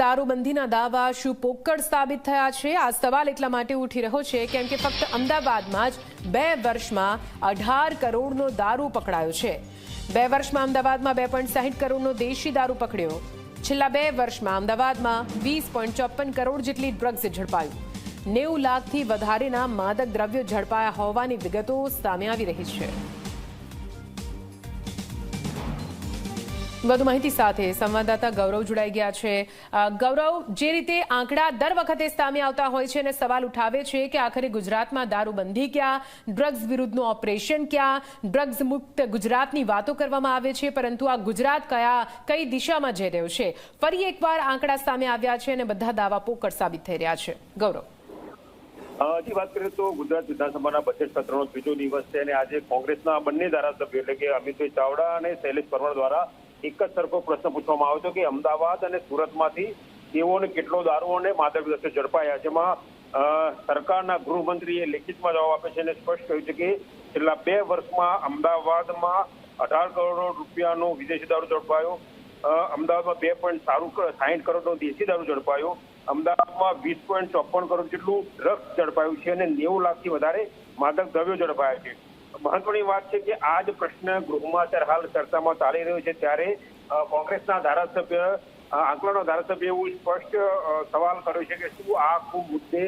દારૂબંધીના દાવા શું પોકળ સાબિત થયા છે? આ સવાલ એટલા માટે ઉઠી રહ્યો છે કેમ કે ફક્ત અમદાવાદમાં જ બે વર્ષમાં અઢાર કરોડનો દારૂ પકડાયો છે. બે વર્ષમાં અમદાવાદમાં બે પોઈન્ટ સાહીઠ કરોડનો દેશી દારૂ પકડ્યો. છેલ્લા બે વર્ષમાં અમદાવાદમાં વીસ પોઈન્ટ ચોપન કરોડ જેટલી ડ્રગ્સ ઝડપાયું. નેવું લાખથી વધારેના માદક દ્રવ્યો ઝડપાયા હોવાની વિગતો સામે આવી રહી છે. વધુ માહિતી સાથે સંવાદદાતા ગૌરવ જોડાઈ ગયા છે. ગૌરવ, જે રીતે આંકડા દર વખતે સામે આવતા હોય છે અને સવાલ ઉઠાવે છે કે આખરે ગુજરાતમાં દારૂબંધી ક્યાં, ડ્રગ્સ વિરુદ્ધનું ઓપરેશન ક્યાં, ડ્રગ્સ મુક્ત ગુજરાતની વાતો કરવામાં આવે છે, પરંતુ આ ગુજરાત કયા, કઈ દિશામાં જઈ રહ્યું છે? ફરી એકવાર આંકડા સામે આવ્યા છે અને બધા દાવા પોકળ સાબિત થઈ રહ્યા છે. ગૌરવ. હજી વાત કરીએ તો ગુજરાત વિધાનસભાના બજેટ સત્રનો ત્રીજો દિવસ છે અને આજે કોંગ્રેસના બંને ધારાસભ્યો એટલે કે અમિતભાઈ ચાવડા અને શૈલેષ પરમાર દ્વારા એક જ સરખો પ્રશ્ન પૂછવામાં આવ્યો હતો કે અમદાવાદ અને સુરતમાંથી તેઓને કેટલો દારૂ અને માદક દ્રવ્યો ઝડપાયા? જેમાં સરકારના ગૃહમંત્રીએ લેખિતમાં જવાબ આપે છે અને સ્પષ્ટ કહ્યું છે કે છેલ્લા બે વર્ષમાં અમદાવાદમાં અઢાર કરોડ રૂપિયાનો વિદેશી દારૂ ઝડપાયો. અમદાવાદમાં બે પોઈન્ટ સારું સાહીઠ કરોડનો દેશી દારૂ ઝડપાયો. અમદાવાદમાં વીસ પોઈન્ટ ચોપન કરોડ જેટલું ડ્રગ્સ ઝડપાયું છે અને નેવું લાખથી વધારે માદક દ્રવ્યો ઝડપાયા છે. મહત્વની વાત છે કે આ જ પ્રશ્ન ગૃહમાં અત્યારે હાલ ચર્ચામાં ચાલી રહ્યો છે ત્યારે કોંગ્રેસના ધારાસભ્ય આંકલનો ધારાસભ્ય એવું સ્પષ્ટ સવાલ કર્યો છે કે શું આ આખું મુદ્દે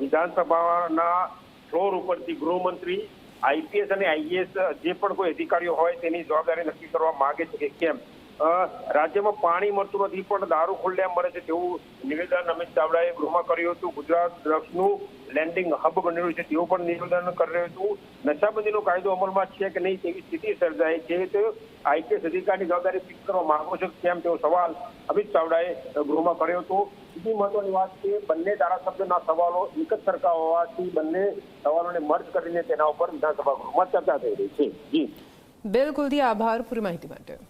વિધાનસભાના ફ્લોર ઉપરથી ગૃહમંત્રી, આઈપીએસ અને આઈએએસ જે પણ કોઈ અધિકારીઓ હોય તેની જવાબદારી નક્કી કરવા માંગે છે કે કેમ? રાજ્યમાં પાણી મળતું નથી, પણ દારૂ ખુલ્લેઆમ મળે છે તેવું નિવેદન અમિત ચાવડાએ ગૃહમાં કર્યું હતું. ગુજરાત ડ્રગ્સનું લેન્ડિંગ હબ બનેલું છે તેવું પણ નિવેદન કરી રહ્યું હતું. નશાબંધીનો કાયદો અમલમાં છે કે નહીં તેવી સ્થિતિ સર્જાય છે તે આઈપીએસ અધિકારીની જવાબદારી ફિક્સ કરવા માંગો છો કેમ તેવો સવાલ અમિત ચાવડાએ ગૃહમાં કર્યો હતો. બીજી મહત્વની વાત છે, બંને ધારાસભ્યોના સવાલો એક જ સરખા હોવાથી બંને સવાલોને મર્જ કરીને તેના ઉપર વિધાનસભા ગૃહમાં ચર્ચા થઈ રહી છે. જી. બિલકુલથી આભાર પૂરી માહિતી માટે.